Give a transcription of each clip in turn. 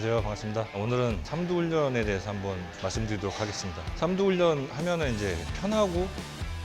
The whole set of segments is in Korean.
안녕하세요. 반갑습니다. 오늘은 삼두 훈련에 대해서 한번 말씀드리도록 하겠습니다. 삼두 훈련 하면은 이제 편하고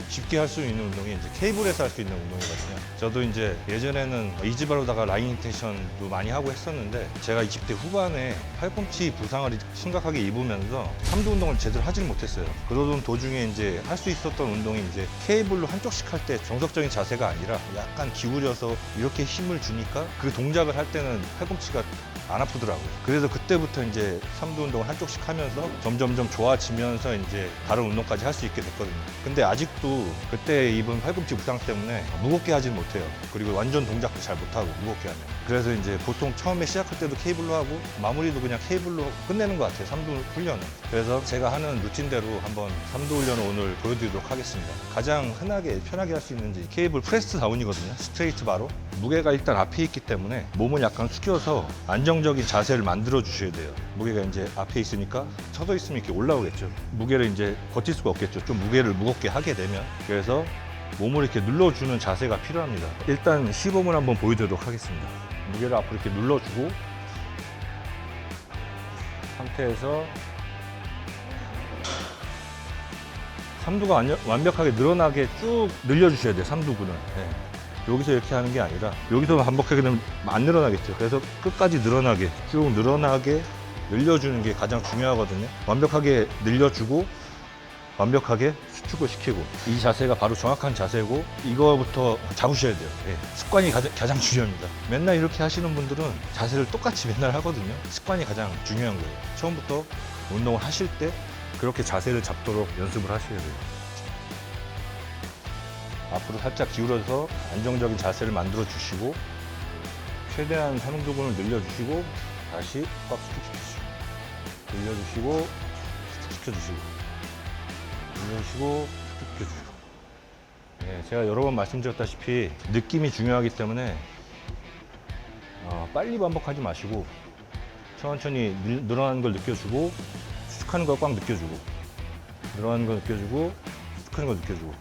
쉽게 할 수 있는 운동이 이제 케이블에서 할 수 있는 운동이거든요. 저도 이제 예전에는 이지바로다가 라인 인텐션도 많이 하고 했었는데 제가 20대 후반에 팔꿈치 부상을 심각하게 입으면서 삼두 운동을 제대로 하질 못했어요. 그러던 도중에 이제 할 수 있었던 운동이 이제 케이블로 한쪽씩 할 때 정석적인 자세가 아니라 약간 기울여서 이렇게 힘을 주니까 그 동작을 할 때는 팔꿈치가 안 아프더라고요. 그래서 그때부터 이제 삼두 운동을 한쪽씩 하면서 점점점 좋아지면서 이제 다른 운동까지 할 수 있게 됐거든요. 근데 아직도 그때 입은 팔꿈치 부상 때문에 무겁게 하진 못해요. 그리고 완전 동작도 잘 못하고 무겁게 하면. 그래서 이제 보통 처음에 시작할 때도 케이블로 하고 마무리도 그냥 케이블로 끝내는 것 같아요. 삼두 훈련은. 그래서 제가 하는 루틴대로 한번 삼두 훈련을 오늘 보여드리도록 하겠습니다. 가장 흔하게 편하게 할 수 있는 게 케이블 프레스 다운이거든요. 스트레이트 바로. 무게가 일단 앞에 있기 때문에 몸을 약간 숙여서 안정적인 자세를 만들어 주셔야 돼요. 무게가 이제 앞에 있으니까 서서 있으면 이렇게 올라오겠죠. 무게를 이제 버틸 수가 없겠죠. 좀 무게를 무겁게 하게 되면. 그래서 몸을 이렇게 눌러주는 자세가 필요합니다. 일단 시범을 한번 보여드리도록 하겠습니다. 무게를 앞으로 이렇게 눌러주고 상태에서 삼두가 완벽하게 늘어나게 쭉 늘려주셔야 돼요. 삼두근을. 네. 여기서 이렇게 하는 게 아니라 여기서 반복하게 되면 안 늘어나겠죠. 그래서 끝까지 늘어나게 쭉 늘어나게 늘려주는 게 가장 중요하거든요. 완벽하게 늘려주고 완벽하게 수축을 시키고 이 자세가 바로 정확한 자세고 이거부터 잡으셔야 돼요. 예, 습관이 가장, 가장 중요합니다. 맨날 이렇게 하시는 분들은 자세를 똑같이 맨날 하거든요. 습관이 가장 중요한 거예요. 처음부터 운동을 하실 때 그렇게 자세를 잡도록 연습을 하셔야 돼요. 앞으로 살짝 기울여서 안정적인 자세를 만들어 주시고 최대한 삼두근을 늘려주시고 다시 꽉 수축시키시고 늘려주시고 수축시켜주시고 늘려주시고 수축시켜주시고 네, 제가 여러 번 말씀드렸다시피 느낌이 중요하기 때문에 어, 빨리 반복하지 마시고 천천히 늘- 늘어나는 걸 느껴주고 수축하는 걸 꽉 느껴주고 늘어나는 걸 느껴주고 수축하는 걸 느껴주고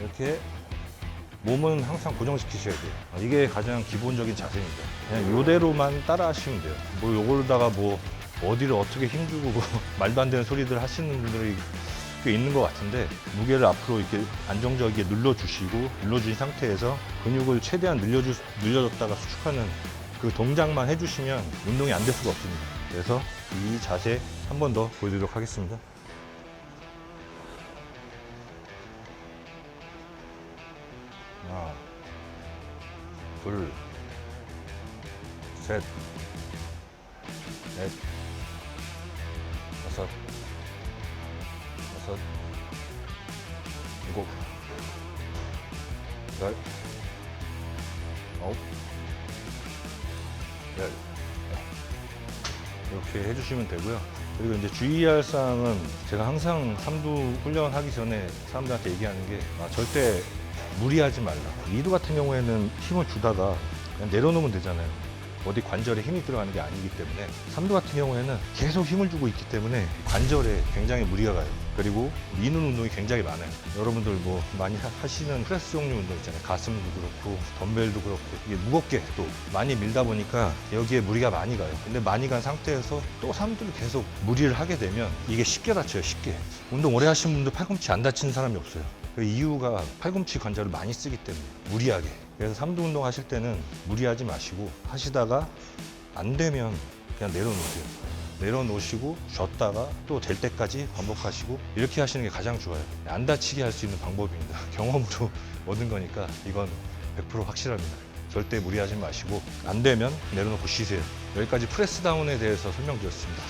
이렇게 몸은 항상 고정시키셔야 돼요. 아, 이게 가장 기본적인 자세입니다. 그냥 이대로만 따라 하시면 돼요. 뭐 요걸다가 뭐 어디를 어떻게 힘주고 뭐 말도 안 되는 소리들 하시는 분들이 꽤 있는 것 같은데 무게를 앞으로 이렇게 안정적이게 눌러주시고 눌러준 상태에서 근육을 최대한 늘려주, 늘려줬다가 수축하는 그 동작만 해주시면 운동이 안 될 수가 없습니다. 그래서 이 자세 한 번 더 보여드리도록 하겠습니다. 하나, 둘, 셋, 넷, 다섯, 여섯, 일곱, 여덟, 아홉, 열. 이렇게 해주시면 되고요. 그리고 이제 주의할 사항은 제가 항상 삼두 훈련 하기 전에 사람들한테 얘기하는 게 아, 절대 무리하지 말라. 리드 같은 경우에는 힘을 주다가 그냥 내려놓으면 되잖아요. 어디 관절에 힘이 들어가는 게 아니기 때문에 삼두 같은 경우에는 계속 힘을 주고 있기 때문에 관절에 굉장히 무리가 가요. 그리고 미는 운동이 굉장히 많아요. 여러분들 뭐 많이 하- 하시는 프레스 종류 운동 있잖아요. 가슴도 그렇고 덤벨도 그렇고 이게 무겁게 또 많이 밀다 보니까 여기에 무리가 많이 가요. 근데 많이 간 상태에서 또 사람들이 계속 무리를 하게 되면 이게 쉽게 다쳐요. 쉽게. 운동 오래 하신 분들 팔꿈치 안 다치는 사람이 없어요. 그 이유가 팔꿈치 관절을 많이 쓰기 때문에 무리하게. 그래서 삼두 운동 하실 때는 무리하지 마시고 하시다가 안 되면 그냥 내려놓으세요. 내려놓으시고 쉬었다가 또 될 때까지 반복하시고 이렇게 하시는 게 가장 좋아요. 안 다치게 할 수 있는 방법입니다. 경험으로 얻은 거니까 이건 100% 확실합니다. 절대 무리하지 마시고 안 되면 내려놓고 쉬세요. 여기까지 프레스 다운에 대해서 설명드렸습니다.